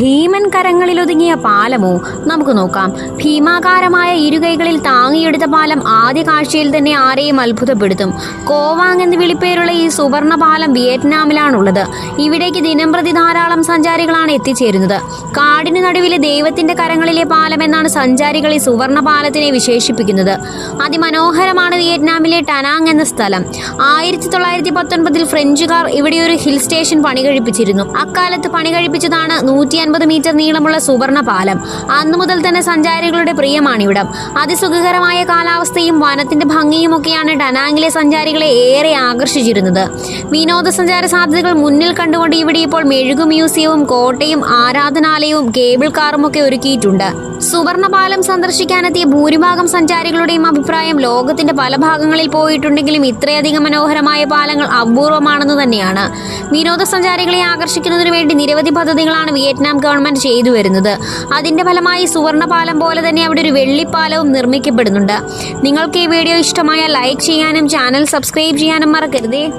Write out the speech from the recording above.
ഭീമൻ കരങ്ങളിലൊതുങ്ങിയ പാലമോ? നമുക്ക് നോക്കാം. ഭീമാകാരമായ ഇരുകൈകളിൽ താങ്ങിയെടുത്ത പാലം ആദ്യ കാഴ്ചയിൽ തന്നെ ആരെയും അത്ഭുതപ്പെടുത്തും. കോവാങ് എന്ന് വിളിപ്പേരുള്ള ഈ സുവർണ പാലം വിയറ്റ്നാമിലാണുള്ളത്. ഇവിടേക്ക് ദിനംപ്രതി ധാരാളം സഞ്ചാരികളാണ് എത്തിച്ചേരുന്നത്. കാടിന് നടുവിലെ ദൈവത്തിന്റെ കരങ്ങളിലെ പാലം എന്നാണ് സഞ്ചാരികൾ ഈ സുവർണ പാലത്തിനെ വിശേഷിപ്പിക്കുന്നത്. അതിമനോഹരമാണ് വിയറ്റ്നാമിലെ ടനാങ് എന്ന സ്ഥലം. ആയിരത്തി തൊള്ളായിരത്തി പത്തൊൻപതിൽ ഫ്രഞ്ചുകാർ ഇവിടെ ഒരു ഹിൽ സ്റ്റേഷൻ പണി കഴിപ്പിച്ചിരുന്നു അക്കാലത്ത് പണി കഴിപ്പിച്ചതാണ് നൂറ്റി അൻപത് മീറ്റർ നീളമുള്ള സുവർണ പാലം. അന്നു മുതൽ തന്നെ സഞ്ചാരികളുടെ പ്രിയമാണിവിടം. അതിസുഖകരമായ കാലാവസ്ഥയും വനത്തിന്റെ ഭംഗിയും ഒക്കെയാണ് ഡനാങ്ങിലെ സഞ്ചാരികളെ ഏറെ ആകർഷിച്ചിരുന്നത്. വിനോദസഞ്ചാര സാധ്യതകൾ മുന്നിൽ കണ്ടുകൊണ്ട് ഇവിടെ ഇപ്പോൾ മെഴുകു മ്യൂസിയവും കോട്ടയും ആരാധനാലയവും കേബിൾ കാറും ഒക്കെ ഒരുക്കിയിട്ടുണ്ട്. സുവർണപാലം സന്ദർശിക്കാനെത്തിയ ഭൂരിഭാഗം സഞ്ചാരികളുടെയും അഭിപ്രായം ലോകത്തിന്റെ പല ഭാഗങ്ങളിൽ പോയിട്ടുണ്ടെങ്കിലും ഇത്രയധികം മനോഹരമായ പാലങ്ങൾ അപൂർവമാണെന്ന് തന്നെയാണ്. വിനോദസഞ്ചാരികളെ ആകർഷിക്കുന്നതിനു വേണ്ടി നിരവധി പദ്ധതികളാണ് വിയറ്റ്നാം ഗവൺമെന്റ് ചെയ്തു വരുന്നത്. അതിന്റെ ഫലമായി സുവർണപാലം പോലെ തന്നെ അവിടെ ഒരു വെള്ളിപ്പാലവും നിർമ്മിക്കപ്പെടുന്നുണ്ട്. നിങ്ങൾക്ക് ഈ വീഡിയോ ഇഷ്ടമായ ലൈക്ക് ചെയ്യാനും ചാനൽ സബ്സ്ക്രൈബ് ചെയ്യാനും മറക്കരുതേ.